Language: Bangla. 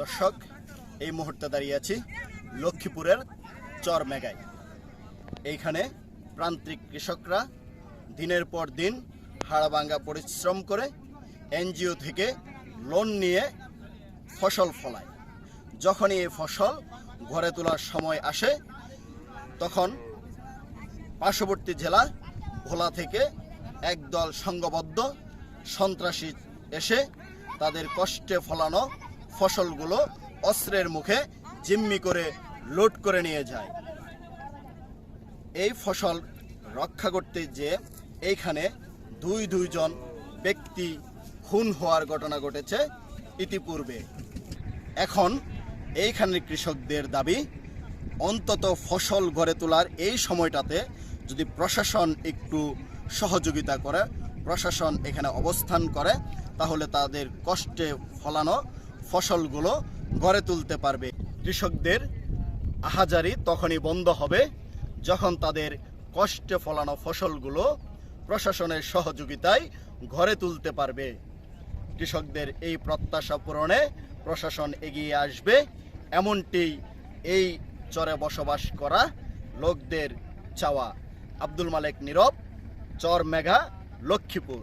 দর্শক, এই মুহূর্তে দাঁড়িয়ে আছি লক্ষ্মীপুরের চর মেগায়। এইখানে প্রান্তিক কৃষকরা দিনের পর দিন হাড়াভাঙ্গা পরিশ্রম করে এনজিও থেকে লোন নিয়ে ফসল ফলায়। যখনই এই ফসল ঘরে তোলার সময় আসে, তখন পার্শ্ববর্তী জেলা ভোলা থেকে একদল সংঘবদ্ধ সন্ত্রাসী এসে তাদের কষ্টে ফলানো ফসলগুলো অস্ত্রের মুখে জিম্মি করে লোড করে নিয়ে যায়। এই ফসল রক্ষা করতে যে এইখানে দুই দুইজন ব্যক্তি খুন হওয়ার ঘটনা ঘটেছে ইতিপূর্বে। এখন এইখানের কৃষকদের দাবি, অন্তত ফসল গড়ে তোলার এই সময়টাতে যদি প্রশাসন একটু সহযোগিতা করে, প্রশাসন এখানে অবস্থান করে, তাহলে তাদের কষ্টে ফলানো ফসলগুলো গড়ে তুলতে পারবে। কৃষকদের আহাজারি তখনই বন্ধ হবে যখন তাদের কষ্টে ফলানো ফসলগুলো প্রশাসনের সহযোগিতায় ঘরে তুলতে পারবে। কৃষকদের এই প্রত্যাশা পূরণে প্রশাসন এগিয়ে আসবে। এমনটি এই চরে বসবাস করা লোকদের চাওয়া। আব্দুল মালেক নীরব, চর মেঘা, লক্ষ্মীপুর।